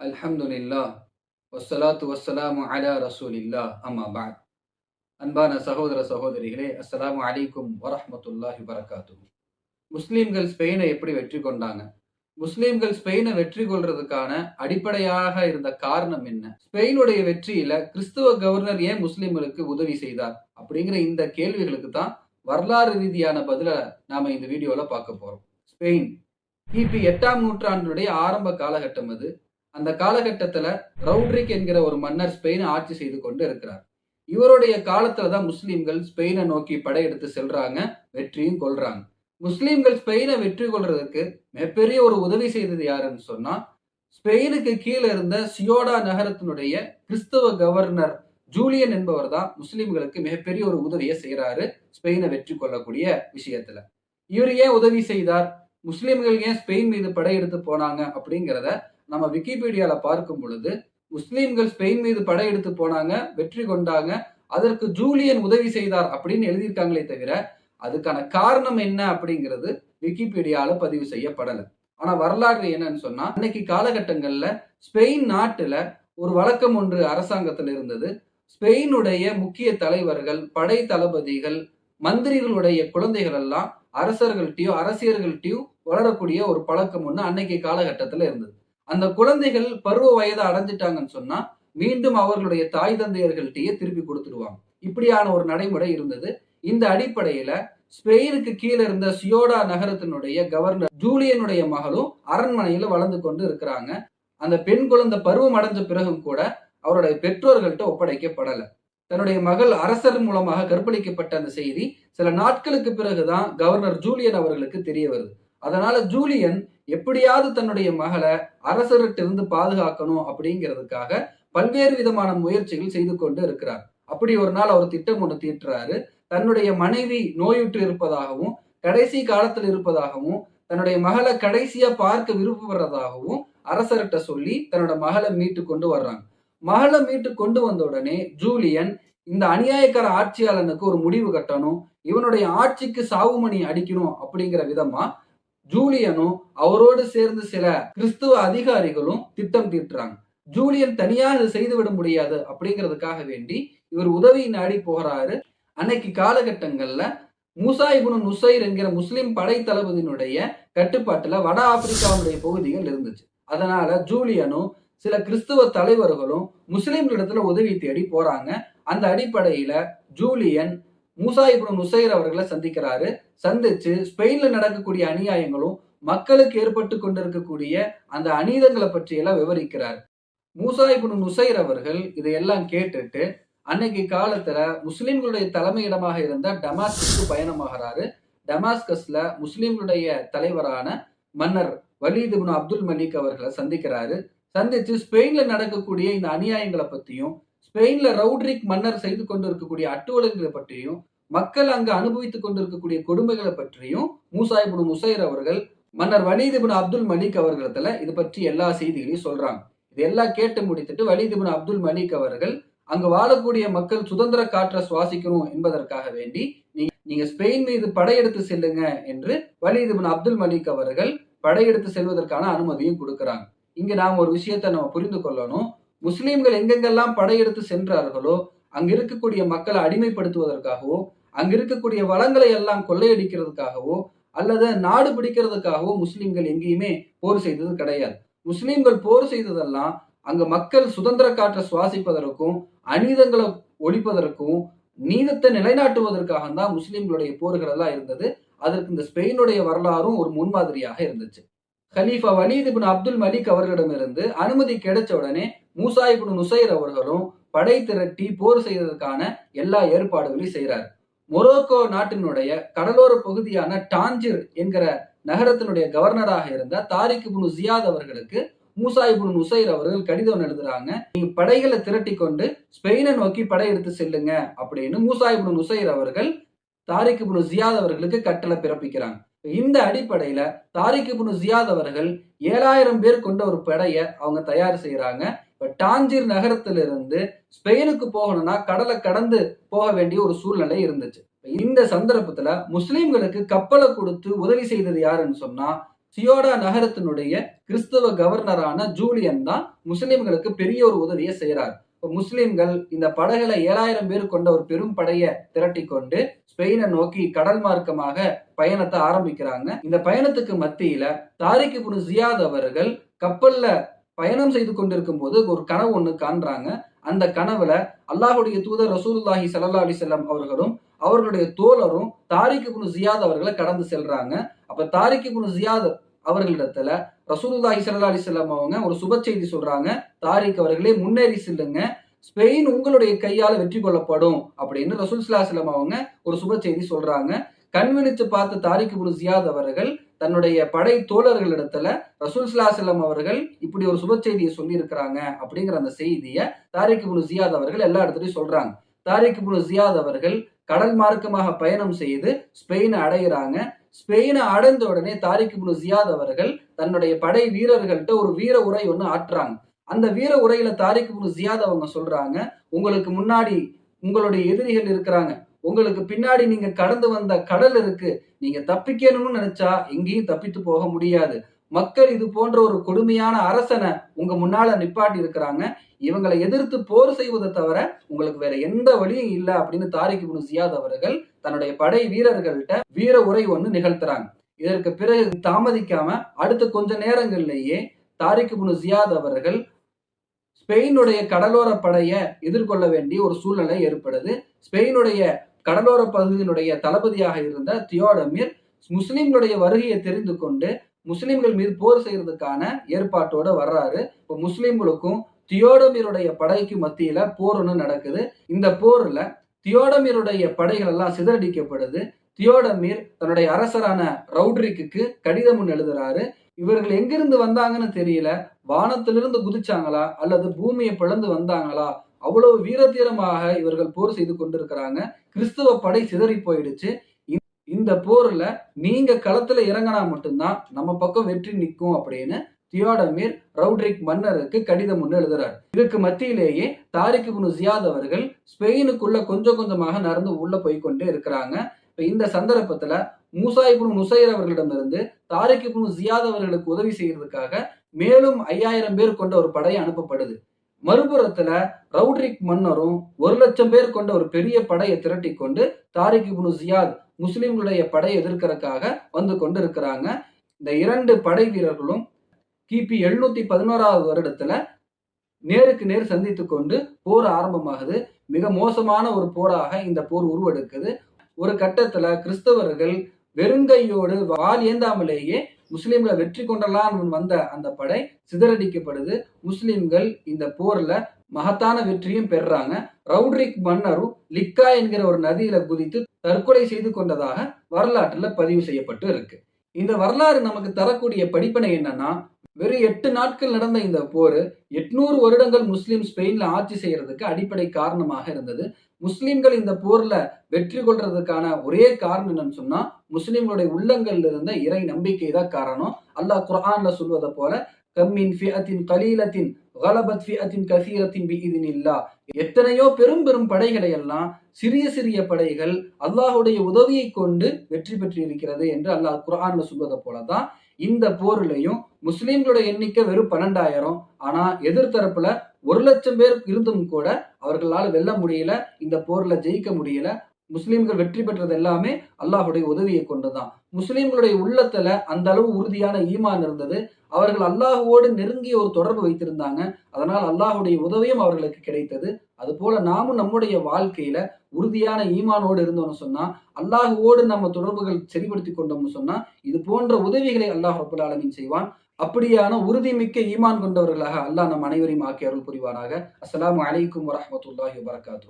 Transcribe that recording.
அல்ஹம்துலில்லா வஸ்ஸலாத்து வஸ்ஸலாமு அலா ரசூலில்லா அம்மா பாத் அன்பான சகோதர சகோதரிகளே அஸ்ஸலாமு அலைக்கும் வரஹமத்துல்லாஹி வரகாத்து முஸ்லீம்கள் ஸ்பெயினை எப்படி வெற்றி கொண்டாங்க? முஸ்லீம்கள் ஸ்பெயினை வெற்றி கொள்றதுக்கான அடிப்படையாக இருந்த காரணம் என்ன? ஸ்பெயினுடைய வெற்றியில கிறிஸ்துவ கவர்னர் ஏன் முஸ்லீம்களுக்கு உதவி செய்தார்? அப்படிங்கிற இந்த கேள்விகளுக்கு தான் வரலாறு ரீதியான பதிலை நாம இந்த வீடியோவில் பார்க்க போறோம். ஸ்பெயின். கிபி எட்டாம் நூற்றாண்டுடைய ஆரம்ப காலகட்டம் அது. அந்த காலகட்டத்தில் ரவுட்ரிக் என்கிற ஒரு மன்னர் ஸ்பெயினை ஆட்சி செய்து கொண்டு இருக்கிறார். இவருடைய காலத்துல தான் முஸ்லீம்கள் ஸ்பெயினை நோக்கி படையெடுத்து செல்றாங்க வெற்றியும் கொள்றாங்க. முஸ்லீம்கள் ஸ்பெயினை வெற்றி கொள்றதுக்கு மிகப்பெரிய ஒரு உதவி செய்தது யாருன்னு சொன்னா ஸ்பெயினுக்கு கீழே இருந்த சியோடா நகரத்தினுடைய கிறிஸ்தவ கவர்னர் ஜூலியன் என்பவர் தான் முஸ்லீம்களுக்கு மிகப்பெரிய ஒரு உதவியை செய்கிறாரு ஸ்பெயினை வெற்றி கொள்ளக்கூடிய விஷயத்துல. இவர் ஏன் உதவி செய்தார்? முஸ்லீம்கள் ஏன் ஸ்பெயின் மீது படையெடுத்து போனாங்க அப்படிங்கிறத நம்ம விக்கிபீடியால பார்க்கும் பொழுது முஸ்லீம்கள் ஸ்பெயின் மீது படையெடுத்து போனாங்க வெற்றி கொண்டாங்க அதற்கு ஜூலியன் உதவி செய்தார் அப்படின்னு எழுதியிருக்காங்களே தவிர அதுக்கான காரணம் என்ன அப்படிங்கிறது விக்கிபீடியால பதிவு செய்யப்படலை. ஆனா வரலாறு என்னன்னு சொன்னா அன்னைக்கு காலகட்டங்கள்ல ஸ்பெயின் நாட்டுல ஒரு வழக்கம் ஒன்று அரசாங்கத்தில் இருந்தது. ஸ்பெயினுடைய முக்கிய தலைவர்கள் படை தளபதிகள் மந்திரிகளுடைய குழந்தைகள் எல்லாம் அரசர்கள்ட்டையும் அரசியர்கள்ட்டையும் வளரக்கூடிய ஒரு பழக்கம் ஒன்று அன்னைக்கு காலகட்டத்தில் இருந்தது. அந்த குழந்தைகள் பருவ வயதை அடைஞ்சிட்டாங்கன்னு சொன்னா மீண்டும் அவர்களுடைய தாய் தந்தையர்கள்ட்டையே திருப்பி கொடுத்துடுவாங்க. இப்படியான ஒரு நடைமுறை இருந்தது. இந்த அடிப்படையில ஸ்பெயினுக்கு கீழே இருந்த சியோடா நகரத்தினுடைய கவர்னர் ஜூலியனுடைய மகளும் அரண்மனையில வளர்ந்து கொண்டு இருக்கிறாங்க. அந்த பெண் குழந்தை பருவம் அடைஞ்ச பிறகும் கூட அவருடைய பெற்றோர்கள்ட்ட ஒப்படைக்கப்படலை. தன்னுடைய மகள் அரசர் மூலமாக கற்பழிக்கப்பட்ட அந்த செய்தி சில நாட்களுக்கு பிறகுதான் கவர்னர் ஜூலியன் அவர்களுக்கு தெரிய வருது. அதனால ஜூலியன் எப்படியாவது தன்னுடைய மகளை அரசர்கிட்ட இருந்து பாதுகாக்கணும் அப்படிங்கிறதுக்காக பல்வேறு விதமான முயற்சிகள் செய்து கொண்டு இருக்கிறார். அப்படி ஒரு நாள் அவர் திட்டம் ஒன்று தீட்டுறாரு. தன்னுடைய மனைவி நோயுற்று இருப்பதாகவும் கடைசி காலத்தில் இருப்பதாகவும் தன்னுடைய மகளை கடைசியா பார்க்க விருப்பப்படுறதாகவும் அரசர்கிட்ட சொல்லி தன்னோட மகளை மீட்டு கொண்டு வர்றாங்க. மகளை மீட்டு கொண்டு வந்த உடனே ஜூலியன் இந்த அநியாயக்கார ஆட்சியாளனுக்கு ஒரு முடிவு கட்டணும் இவனுடைய ஆட்சிக்கு சாவுமணி அடிக்கணும் அப்படிங்கிற விதமா ஜூலியனும் அவரோடு சேர்ந்து சில கிறிஸ்துவ அதிகாரிகளும் திட்டம் தீட்டுறாங்க. ஜூலியன் தனியாக இது செய்துவிட முடியாது அப்படிங்கிறதுக்காக வேண்டி இவர் உதவி நாடி போகிறாரு அன்னைக்கு காலகட்டங்கள்ல மூசாயிபுனு நுசைர் என்கிற முஸ்லிம் படை தளபதியினுடைய கட்டுப்பாட்டுல வட ஆப்பிரிக்காவுடைய பகுதிகள் இருந்துச்சு. அதனால ஜூலியனும் சில கிறிஸ்துவ தலைவர்களும் முஸ்லிம்களிடத்துல உதவி தேடி போறாங்க. அந்த அடிப்படையில ஜூலியன் மூசாயிபுனு நுசைர் அவர்களை சந்திக்கிறாரு. சந்திச்சு ஸ்பெயின்ல நடக்கக்கூடிய அநியாயங்களும் மக்களுக்கு ஏற்பட்டு கொண்டிருக்கக்கூடிய அந்த அநீதங்களை பற்றியெல்லாம் விவரிக்கிறார். மூசாயிபுனு நுசைர் அவர்கள் இதையெல்லாம் கேட்டுட்டு அன்னைக்கு காலத்துல முஸ்லிம்களுடைய தலைமையிடமாக இருந்த டமாஸ்கஸ்க்கு பயணமாகிறாரு. டமாஸ்கஸ்ல முஸ்லிம்களுடைய தலைவரான மன்னர் வலீத் இப்னு அப்துல் மலிக் அவர்களை சந்திக்கிறாரு. சந்தித்து ஸ்பெயின்ல நடக்கக்கூடிய இந்த அநியாயங்களை பத்தியும் ஸ்பெயின்ல ரவுட்ரிக் மன்னர் செய்து கொண்டு இருக்கக்கூடிய அட்டுவலங்களை பற்றியும் மக்கள் அங்கு அனுபவித்துக் கொண்டிருக்கக்கூடிய கொடுமைகளை பற்றியும் மூசாயிபுன் முசைர் அவர்கள் மன்னர் வலிதிபுன் அப்துல் மலிக் அவர்களிடத்துல இது பற்றி எல்லா செய்திகளையும் சொல்றாங்க. இதெல்லாம் கேட்டு முடித்துட்டு வலிதிபுன் அப்துல் மலிக் அவர்கள் அங்கு வாழக்கூடிய மக்கள் சுதந்திர காற்றை சுவாசிக்கணும் என்பதற்காக வேண்டி நீங்க ஸ்பெயின் மீது படையெடுத்து செல்லுங்க என்று வலிதிபுன் அப்துல் மலிக் அவர்கள் படையெடுத்து செல்வதற்கான அனுமதியும் கொடுக்கிறாங்க. இங்க நாம் ஒரு விஷயத்தை நம்ம புரிந்து கொள்ளணும். முஸ்லீம்கள் எங்கெங்கெல்லாம் படையெடுத்து சென்றார்களோ அங்க இருக்கக்கூடிய மக்களை அடிமைப்படுத்துவதற்காகவோ அங்க இருக்கக்கூடிய வளங்களை எல்லாம் கொள்ளையடிக்கிறதுக்காகவோ அல்லது நாடு பிடிக்கிறதுக்காகவோ முஸ்லீம்கள் எங்கேயுமே போர் செய்தது கிடையாது. முஸ்லீம்கள் போர் செய்ததெல்லாம் அங்க மக்கள் சுதந்திர காற்றை சுவாசிப்பதற்கும் அநீதங்களை ஒழிப்பதற்கும் நீதத்தை நிலைநாட்டுவதற்காக தான் முஸ்லீம்களுடைய போர்கள் எல்லாம் இருந்தது. அதற்கு இந்த ஸ்பெயினுடைய வரலாறும் ஒரு முன்மாதிரியாக இருந்துச்சு. ஹலீஃபா வலீத் இபின் அப்துல் மலிக் அவர்களிடமிருந்து அனுமதி கிடைச்ச உடனே மூசா இபின் நுசைர் அவர்களும் படை திரட்டி போர் செய்வதற்கான எல்லா ஏற்பாடுகளையும் செய்கிறார் மொரோக்கோ நாட்டினுடைய கடலோர பகுதியான டாஞ்சிர் என்கிற நகரத்தினுடைய கவர்னராக இருந்த தாரிக் இப்னு ஜியாத் அவர்களுக்கு மூசா இபுன் நுசைர் அவர்கள் கடிதம் எழுதுறாங்க. நீங்க படைகளை திரட்டி கொண்டு ஸ்பெயினை நோக்கி படையெடுத்து செல்லுங்க அப்படின்னு மூசா இபுன் நுசைர் அவர்கள் தாரிக் இபுன் ஜியாத் அவர்களுக்கு கட்டளை பிறப்பிக்கிறாங்க. இந்த அடிப்படையில தாரிக் இப்னு ஜியாத் அவர்கள் ஏழாயிரம் பேர் கொண்ட ஒரு படையை அவங்க தயார் செய்யறாங்க இப்போ டாஞ்சிர் நகரத்திலிருந்து ஸ்பெயினுக்கு போகணும்னா கடலை கடந்து போக வேண்டிய ஒரு சூழ்நிலை இருந்துச்சு. இந்த சந்தர்ப்பத்துல முஸ்லிம்களுக்கு கப்பலை கொடுத்து உதவி செய்தது யாருன்னு சொன்னா சியோடா நகரத்தினுடைய கிறிஸ்தவ கவர்னரான ஜூலியன் தான் முஸ்லிம்களுக்கு பெரிய ஒரு உதவியை செய்யறார் முஸ்லிம்கள் இந்த படகுல ஏழாயிரம் பேர் கொண்ட ஒரு பெரும் படையை திரட்டி கொண்டு ஸ்பெயினை நோக்கி கடல் மார்க்கமாக பயணத்தை ஆரம்பிக்கிறாங்க. இந்த பயணத்துக்கு மத்தியில தாரிக்கு குனு ஜியாத் அவர்கள் கப்பல்ல பயணம் செய்து கொண்டிருக்கும் போது ஒரு கனவு ஒண்ணு காண்றாங்க. அந்த கனவுல அல்லாஹுடைய தூதர் ரசூலுல்லாஹி சல்லா அலிசல்லாம் அவர்களும் அவர்களுடைய தோழரும் தாரிக்கு குனு ஜியாத் அவர்களை கடந்து செல்றாங்க. அப்ப தாரிக்கு குனு ஜியாத் அவர்களிடத்துல ரசூலுல்லாஹி சல்லா அலிசல்லாம் அவங்க ஒரு சுப செய்தி சொல்றாங்க. தாரிக் அவர்களே முன்னேறி செல்லுங்க. ஸ்பெயின் உங்களுடைய கையால வெற்றி கொள்ளப்படும் அப்படின்னு ரசூல் சலாஹலம் அவங்க ஒரு சுப செய்தி சொல்றாங்க. கண்விழிச்சு பார்த்த தாரிக் குரு ஜியாத் அவர்கள் தன்னுடைய படை தோழர்களிடத்துல ரசூல் சலாஹலம் அவர்கள் இப்படி ஒரு சுப செய்தியை சொல்லி இருக்கிறாங்க அப்படிங்கிற அந்த செய்தியை தாரிக் குரு ஜியாத் அவர்கள் எல்லா இடத்துலையும் சொல்றாங்க. தாரிக் குரு ஜியாத் அவர்கள் கடல் மார்க்கமாக பயணம் செய்து ஸ்பெயினை அடைகிறாங்க ஸ்பெயினை அடைந்த உடனே தாரிக் இப்னு ஜியாத் அவர்கள் தன்னுடைய படை வீரர்கள்ட்ட ஒரு வீர உரை ஒன்று ஆற்றுறாங்க அந்த வீர உரையில தாரிக் இப்னு ஜியாத் அவங்க சொல்றாங்க உங்களுக்கு முன்னாடி உங்களுடைய எதிரிகள் இருக்கிறாங்க. உங்களுக்கு பின்னாடி நீங்க கடந்து வந்த கடல் இருக்கு. நீங்க தப்பிக்கணும்னு நினைச்சா எங்கேயும் தப்பித்து போக முடியாது. மக்கள் இது போன்ற ஒரு கொடுமையான அரசனை உங்க முன்னால நிப்பாட்டி இருக்கிறாங்க. இவங்களை எதிர்த்து போர் செய்வதை தவிர உங்களுக்கு வேற எந்த வழியும் இல்லை அப்படின்னு தாரிக் இப்னு ஜியாத் அவர்கள் தன்னுடைய படை வீரர்கள்ட்ட வீர உரை ஒன்று நிகழ்த்துறாங்க. இதற்கு பிறகு தாமதிக்காம அடுத்த கொஞ்ச நேரங்கள்லேயே தாரிக் புனு ஜியாத் அவர்கள் ஸ்பெயினுடைய கடலோர படையை எதிர்கொள்ள வேண்டிய ஒரு சூழ்நிலை ஏற்படுது. ஸ்பெயினுடைய கடலோர பகுதியினுடைய தளபதியாக இருந்த தியோடமீர் முஸ்லிம்களுடைய வருகையை தெரிந்து கொண்டு முஸ்லிம்கள் மீது போர் செய்யறதுக்கான ஏற்பாட்டோட வர்றாரு. இப்போ முஸ்லிம்களுக்கும் தியோடமீருடைய படைக்கு மத்தியில போர் ஒன்று நடக்குது. இந்த போர்ல தியோடமீருடைய படைகள் எல்லாம் சிதறடிக்கப்படுது. தியோடமீர் தன்னுடைய அரசரான ரவுட்ரிக்கு கடிதம் ஒன்று எழுதுறாரு. இவர்கள் எங்கிருந்து வந்தாங்கன்னு தெரியல. வானத்திலிருந்து குதிச்சாங்களா? அல்லது பூமியை பிளந்து வந்தாங்களா? அவ்வளவு வீரதீரமாக இவர்கள் போர் செய்து கொண்டிருக்கிறாங்க. கிறிஸ்துவ படை சிதறி போயிடுச்சு. இந்த போர்ல நீங்க களத்துல இறங்கினா மட்டும்தான் நம்ம பக்கம் வெற்றி நிற்கும் அப்படின்னு தியோடமீர் ரவுட்ரிக் மன்னருக்கு கடிதம் ஒன்று எழுதுறார். இதுக்கு மத்தியிலேயே தாரிக் புனு ஜியாத் அவர்கள் ஸ்பெயினுக்குள்ள கொஞ்சம் கொஞ்சமாக நடந்து உள்ள போய்கொண்டே இருக்கிறாங்க. இப்போ இந்த சந்தர்ப்பத்துல மூசா இப்னு நுசைர் அவர்களிடமிருந்து தாரிக் இப்னு ஜியாத் அவர்களுக்கு உதவி செய்யறதுக்காக மேலும் ஐயாயிரம் பேர் கொண்ட ஒரு படை அனுப்பப்படுது. மறுபுறத்துல ரவுட்ரிக் மன்னரும் ஒரு லட்சம் பேர் கொண்ட ஒரு பெரிய படையை திரட்டி கொண்டு தாரிக் இப்னு ஜியாத் முஸ்லிம்களுடைய படை எதிர்க்கிறதுக்காக வந்து கொண்டு இருக்கிறாங்க இந்த இரண்டு படை வீரர்களும் கிபி எழுநூத்தி பதினோராவது வருடத்துல நேருக்கு நேர் சந்தித்து கொண்டு போர் ஆரம்பமாகுது. மிக மோசமான ஒரு போராக இந்த போர் உருவெடுக்குது. ஒரு கட்டத்துல கிறிஸ்தவர்கள் வெறுங்கையோடு வால் ஏந்தாமலேயே முஸ்லிம்களை வெற்றி கொண்டலாம் வந்த அந்த படை சிதறடிக்கப்படுது. முஸ்லிம்கள் இந்த போர்ல மகத்தான வெற்றியும் பெறாங்க ரவுட்ரிக் மன்னரும் லிக்கா என்கிற ஒரு நதியில குதித்து தற்கொலை செய்து கொண்டதாக வரலாற்றுல பதிவு செய்யப்பட்டு இருக்கு. இந்த வரலாறு நமக்கு தரக்கூடிய படிப்பனை என்னன்னா வெறும் எட்டு நாட்கள் நடந்த இந்த போர் எட்நூறு வருடங்கள் முஸ்லீம் ஸ்பெயின்ல ஆட்சி செய்யறதுக்கு அடிப்படை காரணமாக இருந்தது. முஸ்லீம்கள் இந்த போர்ல வெற்றி கொள்றதுக்கான ஒரே காரணம் என்னன்னு சொன்னா முஸ்லீம்களுடைய உள்ளங்கள்ல இருந்த இறை நம்பிக்கை தான் காரணம். அல்லாஹ் குரான்ல சொல்வதை போல கம்மின் ஃபியத்தின் கலீலத்தின் கலபத் ஃபியத்தின் கசீரத்தின் பிஇதினில்லா எத்தனையோ பெரும் பெரும் படைகளை எல்லாம் சிறிய சிறிய படைகள் அல்லாஹுடைய உதவியை கொண்டு வெற்றி பெற்றிருக்கிறது என்று அல்லாஹ் குரான்ல சொல்வதை போலதான் இந்த போர்லையும் முஸ்லீம்களோட எண்ணிக்கை வெறும் பன்னெண்டாயிரம். ஆனா எதிர்த்தரப்புல ஒரு லட்சம் பேர் இருந்தும் கூட அவர்களால் வெல்ல முடியல இந்த போர்ல ஜெயிக்க முடியல. முஸ்லீம்கள் வெற்றி பெற்றது எல்லாமே அல்லாஹுடைய உதவியை கொண்டுதான். முஸ்லீம்களுடைய உள்ளத்துல அந்த அளவு உறுதியான ஈமான் இருந்தது. அவர்கள் அல்லாஹுவோடு நெருங்கிய ஒரு தொடர்பு வைத்திருந்தாங்க. அதனால் அல்லாஹுடைய உதவியும் அவர்களுக்கு கிடைத்தது. அது போல நாமும் நம்முடைய வாழ்க்கையில உறுதியான ஈமானோடு இருந்தோம்னு சொன்னா அல்லாஹுவோடு நம்ம தொடர்புகள் சரிபடுத்தி கொண்டோம்னு சொன்னா இது போன்ற உதவிகளை அல்லாஹ் ரபுல் ஆலமின் செய்வான். அப்படியான உறுதிமிக்க ஈமான் கொண்டவர்களாக அல்லாஹ் நம் அனைவரையும் ஆக்கி அருள் புரிவாராக அஸ்லாம் வலைக்கம் வரமத்துல்லாஹி வரகாத்து